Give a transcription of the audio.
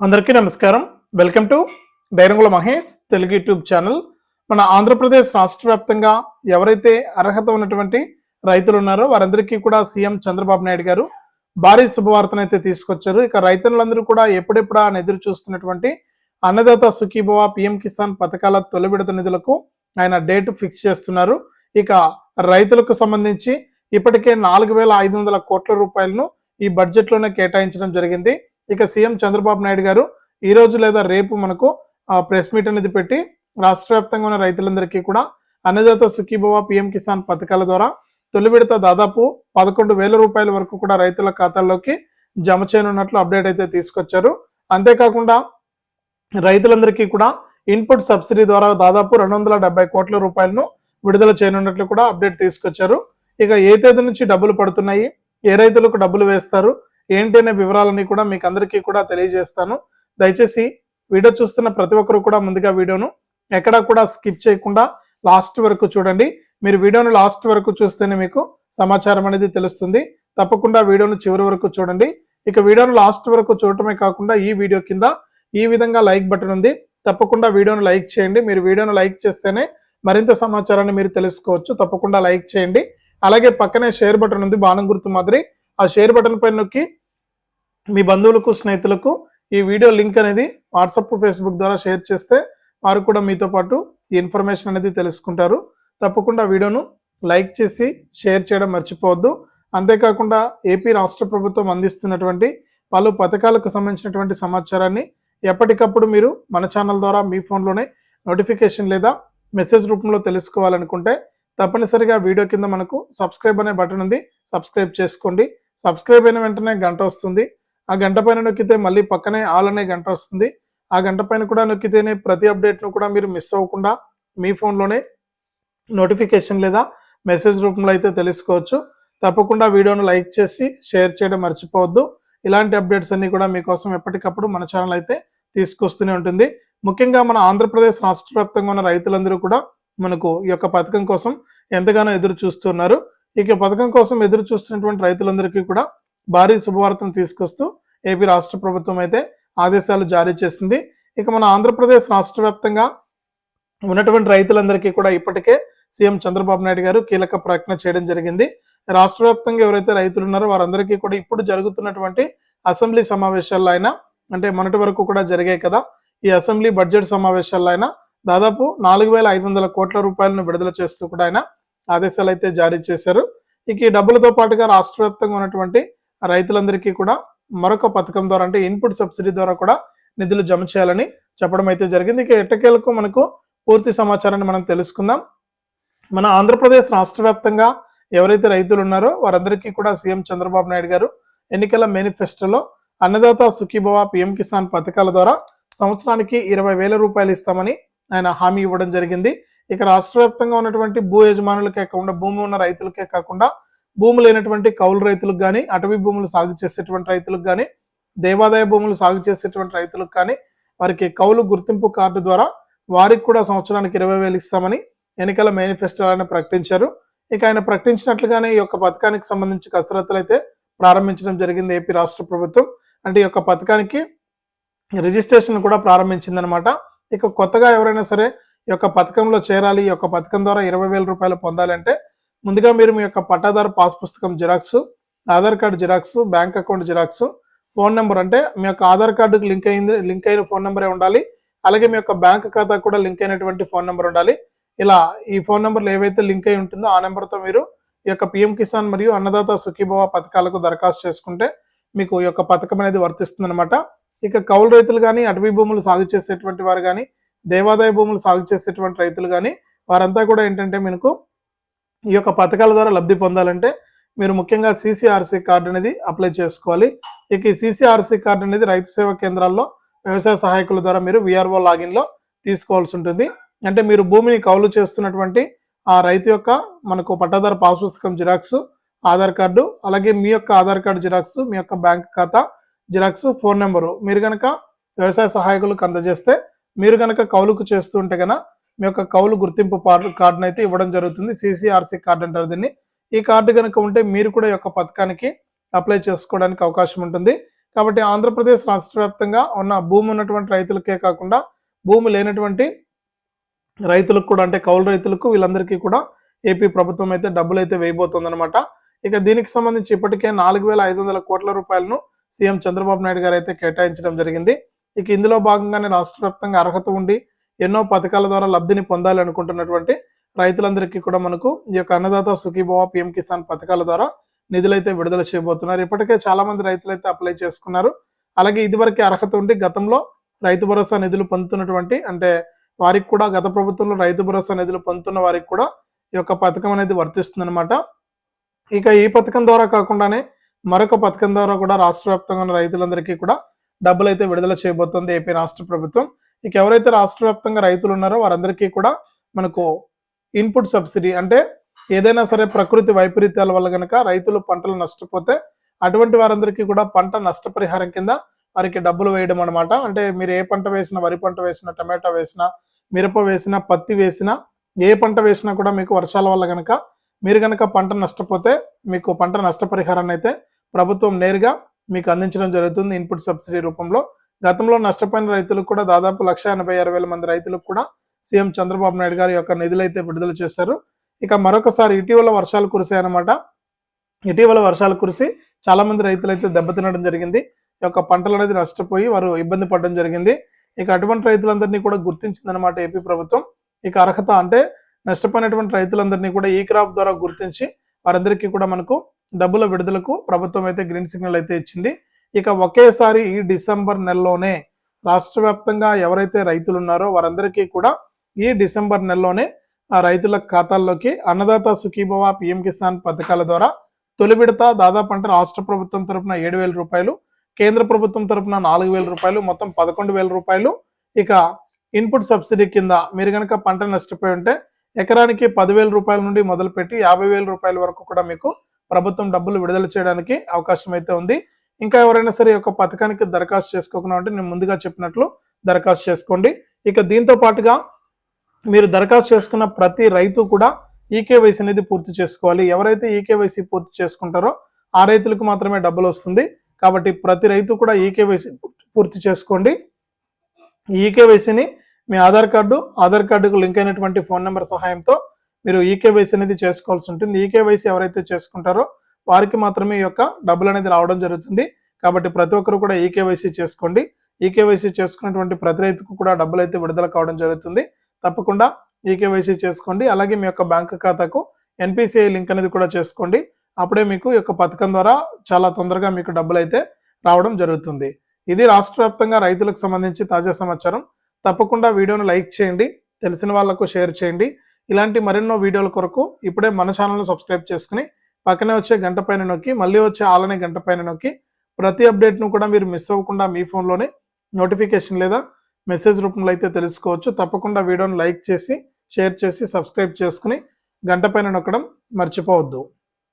అందరికీ నమస్కారం. Welcome to Dairangula Mahesh Telugu YouTube channel మన ఆంధ్రప్రదేశ్ రాష్ట్ర వ్యాప్తంగా ఎవరైతే అర్హత ఉన్నటువంటి రైతులు ఉన్నారో వారందరికీ కూడా సీఎం చంద్రబాబు నాయుడు గారు భారీ శుభవార్తనైతే తీసుకొచ్చారు. ఇక రైతులందరూ కూడా ఎప్పుడెప్పుడా అని ఎదురు చూస్తున్నటువంటి అన్నదాత సుఖీభవ పిఎం కిసాన్ పథకాల తొలి విడత నిధులకు ఆయన డేట్ ఫిక్స్ చేస్తున్నారు. ఇక రైతులకు సంబంధించి ఇప్పటికే నాలుగు వేల ఐదు వందల కోట్ల రూపాయలను ఈ బడ్జెట్లోనే కేటాయించడం జరిగింది. ఇక సీఎం చంద్రబాబు నాయుడు గారు ఈ రోజు లేదా రేపు మనకు ప్రెస్ మీట్ అనేది పెట్టి రాష్ట్ర వ్యాప్తంగా ఉన్న రైతులందరికీ కూడా అన్నదాత సుఖీభవ పిఎం కిసాన్ పథకాల ద్వారా తొలి విడత దాదాపు పదకొండు వేల రూపాయల వరకు కూడా రైతుల ఖాతాల్లోకి జమ చేయనున్నట్లు అప్డేట్ అయితే తీసుకొచ్చారు. అంతేకాకుండా రైతులందరికీ కూడా ఇన్పుట్ సబ్సిడీ ద్వారా దాదాపు రెండు వందల డెబ్బై కోట్ల రూపాయలను విడుదల చేయనున్నట్లు కూడా అప్డేట్ తీసుకొచ్చారు. ఇక ఏ తేదీ నుంచి డబ్బులు పడుతున్నాయి? ఏ రైతులకు డబ్బులు వేస్తారు? ఏంటి అనే వివరాలన్నీ కూడా మీకు అందరికీ కూడా తెలియజేస్తాను. దయచేసి వీడియో చూస్తున్న ప్రతి ఒక్కరు కూడా ముందుగా వీడియోను ఎక్కడా కూడా స్కిప్ చేయకుండా లాస్ట్ వరకు చూడండి. మీరు వీడియోను లాస్ట్ వరకు చూస్తేనే మీకు సమాచారం అనేది తెలుస్తుంది. తప్పకుండా వీడియోను చివరి వరకు చూడండి. ఇక వీడియోను లాస్ట్ వరకు చూడటమే కాకుండా ఈ వీడియో కింద ఈ విధంగా లైక్ బటన్ ఉంది. తప్పకుండా వీడియోను లైక్ చేయండి. మీరు వీడియోను లైక్ చేస్తేనే మరింత సమాచారాన్ని మీరు తెలుసుకోవచ్చు. తప్పకుండా లైక్ చేయండి. అలాగే పక్కనే షేర్ బటన్ ఉంది. బాణం గుర్తు మాదిరి. ఆ షేర్ బటన్ పైన నొక్కి మీ బంధువులకు స్నేహితులకు ఈ వీడియో లింక్ అనేది వాట్సాప్ ఫేస్బుక్ ద్వారా షేర్ చేస్తే వారు కూడా మీతో పాటు ఈ ఇన్ఫర్మేషన్ అనేది తెలుసుకుంటారు. తప్పకుండా వీడియోను లైక్ చేసి షేర్ చేయడం మర్చిపోవద్దు. అంతేకాకుండా ఏపీ రాష్ట్ర ప్రభుత్వం అందిస్తున్నటువంటి పలు పథకాలకు సంబంధించినటువంటి సమాచారాన్ని ఎప్పటికప్పుడు మీరు మన ఛానల్ ద్వారా మీ ఫోన్లోనే నోటిఫికేషన్ లేదా మెసేజ్ రూపంలో తెలుసుకోవాలనుకుంటే తప్పనిసరిగా వీడియో కింద మనకు సబ్స్క్రైబ్ అనే బటన్ ఉంది. సబ్స్క్రైబ్ చేసుకోండి. సబ్స్క్రైబ్ అయిన వెంటనే గంట వస్తుంది. ఆ గంట పైన నొక్కితే మళ్ళీ పక్కనే ఆల్ అనే గంట వస్తుంది. ఆ గంట పైన కూడా నొక్కితేనే ప్రతి అప్డేట్ను కూడా మీరు మిస్ అవ్వకుండా మీ ఫోన్లోనే నోటిఫికేషన్ లేదా మెసేజ్ రూపంలో అయితే తెలుసుకోవచ్చు. తప్పకుండా వీడియోను లైక్ చేసి షేర్ చేయడం మర్చిపోవద్దు. ఇలాంటి అప్డేట్స్ అన్నీ కూడా మీకోసం ఎప్పటికప్పుడు మన ఛానల్ అయితే తీసుకొస్తూనే ఉంటుంది. ముఖ్యంగా మన ఆంధ్రప్రదేశ్ రాష్ట్ర వ్యాప్తంగా ఉన్న రైతులందరూ కూడా మనకు ఈ యొక్క పథకం కోసం ఎంతగానో ఎదురు చూస్తున్నారు. ఇక పథకం కోసం ఎదురు చూస్తున్నటువంటి రైతులందరికీ కూడా భారీ శుభవార్తను తీసుకొస్తూ ఏపీ రాష్ట్ర ప్రభుత్వం అయితే ఆదేశాలు జారీ చేసింది. ఇక మన ఆంధ్రప్రదేశ్ రాష్ట్ర వ్యాప్తంగా ఉన్నటువంటి రైతులందరికీ కూడా ఇప్పటికే సీఎం చంద్రబాబు నాయుడు గారు కీలక ప్రకటన చేయడం జరిగింది. రాష్ట్ర వ్యాప్తంగా ఎవరైతే రైతులు ఉన్నారో వారందరికీ కూడా ఇప్పుడు జరుగుతున్నటువంటి అసెంబ్లీ సమావేశాల్లో అయినా అంటే మొన్నటి వరకు కూడా జరిగాయి కదా ఈ అసెంబ్లీ బడ్జెట్ సమావేశాల్లో అయినా దాదాపు నాలుగు వేల ఐదు వందల కోట్ల రూపాయలను విడుదల చేస్తూ కూడా ఆయన ఆదేశాలు అయితే జారీ చేశారు. ఇక ఈ డబ్బులతో పాటుగా రాష్ట్ర వ్యాప్తంగా ఉన్నటువంటి రైతులందరికీ కూడా మరొక పథకం ద్వారా అంటే ఇన్పుట్ సబ్సిడీ ద్వారా కూడా నిధులు జమ చేయాలని చెప్పడం అయితే జరిగింది. ఇక ఎట్టకేలకు మనకు పూర్తి సమాచారాన్ని మనం తెలుసుకుందాం. మన ఆంధ్రప్రదేశ్ రాష్ట్ర వ్యాప్తంగా ఎవరైతే రైతులు ఉన్నారో వారందరికీ కూడా సీఎం చంద్రబాబు నాయుడు గారు ఎన్నికల మేనిఫెస్టోలో అన్నదాత సుఖీభవ పిఎం కిసాన్ పథకాల ద్వారా సంవత్సరానికి ఇరవై వేల రూపాయలు ఇస్తామని ఆయన హామీ ఇవ్వడం జరిగింది. ఇక రాష్ట్ర వ్యాప్తంగా ఉన్నటువంటి భూ యజమానులకే కాకుండా భూమి ఉన్న రైతులకే కాకుండా భూమి లేనటువంటి కౌలు రైతులకు కానీ అటవీ భూములు సాగు చేసేటువంటి రైతులకు కానీ దేవాదాయ భూములు సాగు చేసేటువంటి రైతులకు కానీ వారికి కౌలు గుర్తింపు కార్డు ద్వారా వారికి కూడా సంవత్సరానికి ఇరవై వేలు ఇస్తామని ఎన్నికల మేనిఫెస్టో ఆయన ప్రకటించారు. ఇక ఆయన ప్రకటించినట్లుగానే ఈ యొక్క పథకానికి సంబంధించి కసరత్తులు అయితే ప్రారంభించడం జరిగింది ఏపీ రాష్ట్ర ప్రభుత్వం. అంటే ఈ యొక్క పథకానికి రిజిస్ట్రేషన్ కూడా ప్రారంభించిందనమాట ఇక కొత్తగా ఎవరైనా సరే ఈ యొక్క పథకంలో చేరాలి ఈ యొక్క పథకం ద్వారా ఇరవై వేల రూపాయలు పొందాలంటే ముందుగా మీరు మీ యొక్క పట్టాదారు పాస్ పుస్తకం xerox Aadhaar card xerox bank account xerox phone number అంటే మీ యొక్క ఆధార్ కార్డుకు లింక్ అయింది లింక్ అయిన ఫోన్ నెంబరే ఉండాలి. అలాగే మీ యొక్క బ్యాంక్ ఖాతా కూడా లింక్ అయినటువంటి ఫోన్ నెంబర్ ఉండాలి. ఇలా ఈ ఫోన్ నెంబర్లు ఏవైతే లింక్ అయి ఉంటుందో ఆ నెంబర్తో మీరు ఈ యొక్క పిఎం కిసాన్ మరియు అన్నదాత సుఖీభవ పథకాలకు దరఖాస్తు చేసుకుంటే మీకు ఈ యొక్క పథకం అనేది వర్తిస్తుంది అనమాట ఇక కౌలు రైతులు కానీ అటవీ భూములు సాగు చేసేటువంటి వారు కానీ దేవాదాయ భూములు సాగు చేసేటువంటి రైతులు కానీ వారంతా కూడా ఏంటంటే మీకు ఈ యొక్క పథకాల ద్వారా లబ్ధి పొందాలంటే మీరు ముఖ్యంగా సీసీఆర్సీ కార్డు అనేది అప్లై చేసుకోవాలి. ఇక ఈ సీసీఆర్సీ కార్డు అనేది రైతు సేవా కేంద్రాల్లో వ్యవసాయ సహాయకుల ద్వారా మీరు విఆర్ఓ లాగిన్లో తీసుకోవాల్సి ఉంటుంది. అంటే మీరు భూమిని కౌలు చేస్తున్నటువంటి ఆ రైతు యొక్క మనకు పట్టాదారు పాస్ పుస్తకం జిరాక్స్ ఆధార్ కార్డు అలాగే మీ యొక్క ఆధార్ కార్డు జిరాక్స్ మీ యొక్క బ్యాంక్ ఖాతా జిరాక్స్ ఫోన్ నెంబరు మీరు కనుక వ్యవసాయ సహాయకులకు అందజేస్తే మీరు కనుక కౌలుకు చేస్తుంటే కనుక మీ యొక్క కౌలు గుర్తింపు కార్డును అయితే ఇవ్వడం జరుగుతుంది. సిసిఆర్సీ కార్డు అంటారు దీన్ని. ఈ కార్డు కనుక ఉంటే మీరు కూడా ఈ యొక్క పథకానికి అప్లై చేసుకోవడానికి అవకాశం ఉంటుంది. కాబట్టి ఆంధ్రప్రదేశ్ రాష్ట్ర వ్యాప్తంగా ఉన్న భూమి ఉన్నటువంటి రైతులకే కాకుండా భూమి లేనటువంటి రైతులకు కూడా అంటే కౌలు రైతులకు వీళ్ళందరికీ కూడా ఏపీ ప్రభుత్వం అయితే డబ్బులు అయితే వేయబోతుందన్నమాట. ఇక దీనికి సంబంధించి ఇప్పటికే నాలుగు వేల ఐదు వందల కోట్ల రూపాయలను సీఎం చంద్రబాబు నాయుడు గారు అయితే కేటాయించడం జరిగింది. ఇక ఇందులో భాగంగానే రాష్ట్ర వ్యాప్తంగా అర్హత ఉండి ఎన్నో పథకాల ద్వారా లబ్ధిని పొందాలి అనుకుంటున్నటువంటి రైతులందరికీ కూడా మనకు ఈ యొక్క అన్నదాత సుఖీభవ పిఎం కిసాన్ పథకాల ద్వారా నిధులైతే విడుదల చేయబోతున్నారు. ఇప్పటికే చాలా మంది రైతులైతే అప్లై చేసుకున్నారు. అలాగే ఇదివరకే అర్హత ఉండి గతంలో రైతు భరోసా నిధులు పొందుతున్నటువంటి అంటే వారికి కూడా గత ప్రభుత్వంలో రైతు భరోసా నిధులు పొందుతున్న వారికి కూడా ఈ యొక్క పథకం అనేది వర్తిస్తుందన్నమాట. ఇక ఈ పథకం ద్వారా కాకుండానే మరొక పథకం ద్వారా కూడా రాష్ట్ర వ్యాప్తంగా ఉన్న రైతులందరికీ కూడా డబ్బులు అయితే విడుదల చేయబోతోంది ఏపీ రాష్ట్ర ప్రభుత్వం. ఇక ఎవరైతే రాష్ట్ర వ్యాప్తంగా రైతులు ఉన్నారో వారందరికీ కూడా మనకు ఇన్పుట్ సబ్సిడీ అంటే ఏదైనా సరే ప్రకృతి వైపరీత్యాల వల్ల కనుక రైతులు పంటలు నష్టపోతే అటువంటి వారందరికీ కూడా పంట నష్టపరిహారం కింద వారికి డబ్బులు వేయడం అనమాట అంటే మీరు ఏ పంట వేసినా వరి పంట వేసినా టమాటా వేసినా మిరప వేసినా పత్తి వేసినా ఏ పంట వేసినా కూడా మీకు వర్షాల వల్ల కనుక మీరు కనుక పంట నష్టపోతే మీకు పంట నష్టపరిహారాన్ని అయితే ప్రభుత్వం నేరుగా మీకు అందించడం జరుగుతుంది ఇన్పుట్ సబ్సిడీ రూపంలో. గతంలో నష్టపోయిన రైతులకు కూడా దాదాపు లక్ష ఎనభై ఆరు వేల మంది రైతులకు కూడా సీఎం చంద్రబాబు నాయుడు గారి యొక్క నిధులైతే విడుదల చేశారు. ఇక మరొకసారి ఇటీవల వర్షాలు కురిశాయన్నమాట ఇటీవల వర్షాలు కురిసి చాలా మంది రైతులు అయితే దెబ్బతినడం జరిగింది. యొక్క పంటలు అనేది నష్టపోయి వారు ఇబ్బంది పడడం జరిగింది. ఇక అటువంటి రైతులందరినీ కూడా గుర్తించిందనమాట ఏపీ ప్రభుత్వం. ఇక అర్హత అంటే నష్టపోయినటువంటి రైతులందరినీ కూడా ఈ క్రాప్ ద్వారా గుర్తించి వారందరికీ కూడా మనకు డబ్బుల విడుదలకు ప్రభుత్వం అయితే గ్రీన్ సిగ్నల్ అయితే ఇచ్చింది. ఇక ఒకేసారి ఈ డిసెంబర్ నెలలోనే రాష్ట్ర వ్యాప్తంగా ఎవరైతే రైతులు ఉన్నారో వారందరికీ కూడా ఈ డిసెంబర్ నెలలోనే ఆ రైతుల ఖాతాల్లోకి అన్నదాత సుఖీభవ పిఎం కిసాన్ పథకాల ద్వారా తొలి విడత దాదాపు అంటే రాష్ట్ర ప్రభుత్వం తరపున ఏడు వేల రూపాయలు కేంద్ర ప్రభుత్వం తరపున నాలుగు వేల రూపాయలు మొత్తం పదకొండు వేల రూపాయలు. ఇక ఇన్పుట్ సబ్సిడీ కింద మీరు కనుక పంట నష్టపోయి ఉంటే ఎకరానికి పదివేల రూపాయల నుండి మొదలుపెట్టి యాభై వేల రూపాయల వరకు కూడా మీకు ప్రభుత్వం డబ్బులు విడుదల చేయడానికి అవకాశం అయితే ఉంది. ఇంకా ఎవరైనా సరే ఈ యొక్క పథకానికి దరఖాస్తు చేసుకోకుండా అంటే నేను ముందుగా చెప్పినట్లు దరఖాస్తు చేసుకోండి. ఇక దీంతో పాటుగా మీరు దరఖాస్తు చేసుకున్న ప్రతి రైతు కూడా ఈకేవైసీ అనేది పూర్తి చేసుకోవాలి. ఎవరైతే ఈకేవైసీ పూర్తి చేసుకుంటారో ఆ రైతులకు మాత్రమే డబ్బులు వస్తుంది. కాబట్టి ప్రతి రైతు కూడా ఈకేవైసీ పూర్తి చేసుకోండి. ఈ ఈకేవైసీని మీ ఆధార్ కార్డు ఆధార్ కార్డుకు లింక్ అయినటువంటి ఫోన్ నెంబర్ సహాయంతో మీరు ఈకేవైసీ అనేది చేసుకోవాల్సి ఉంటుంది. ఈకేవైసీ ఎవరైతే చేసుకుంటారో వారికి మాత్రమే ఈ యొక్క డబ్బులు అనేది రావడం జరుగుతుంది. కాబట్టి ప్రతి ఒక్కరు కూడా ఈకేవైసీ చేసుకోండి. ఈకేవైసీ చేసుకున్నటువంటి ప్రతి రైతుకు కూడా డబ్బులు అయితే విడుదల కావడం జరుగుతుంది. తప్పకుండా ఈకేవైసీ చేసుకోండి. అలాగే మీ యొక్క బ్యాంక్ ఖాతాకు ఎన్పిసిఐ లింక్ అనేది కూడా చేసుకోండి. అప్పుడే మీకు ఈ యొక్క పథకం ద్వారా చాలా తొందరగా మీకు డబ్బులు అయితే రావడం జరుగుతుంది. ఇది రాష్ట్ర వ్యాప్తంగా రైతులకు సంబంధించి తాజా సమాచారం. తప్పకుండా వీడియోను లైక్ చేయండి. తెలిసిన వాళ్ళకు షేర్ చేయండి. ఇలాంటి మరెన్నో వీడియోల కొరకు ఇప్పుడే మన ఛానల్ను సబ్స్క్రైబ్ చేసుకుని పక్కనే వచ్చే గంట పైన నొక్కి మళ్ళీ వచ్చే ఆలనే గంట పైన నొక్కి ప్రతి అప్డేట్ను కూడా మీరు మిస్ అవ్వకుండా మీ ఫోన్లోనే నోటిఫికేషన్ లేదా మెసేజ్ రూపంలో అయితే తెలుసుకోవచ్చు. తప్పకుండా వీడియోని లైక్ చేసి షేర్ చేసి సబ్స్క్రైబ్ చేసుకుని గంట పైన నొక్కడం మర్చిపోవద్దు.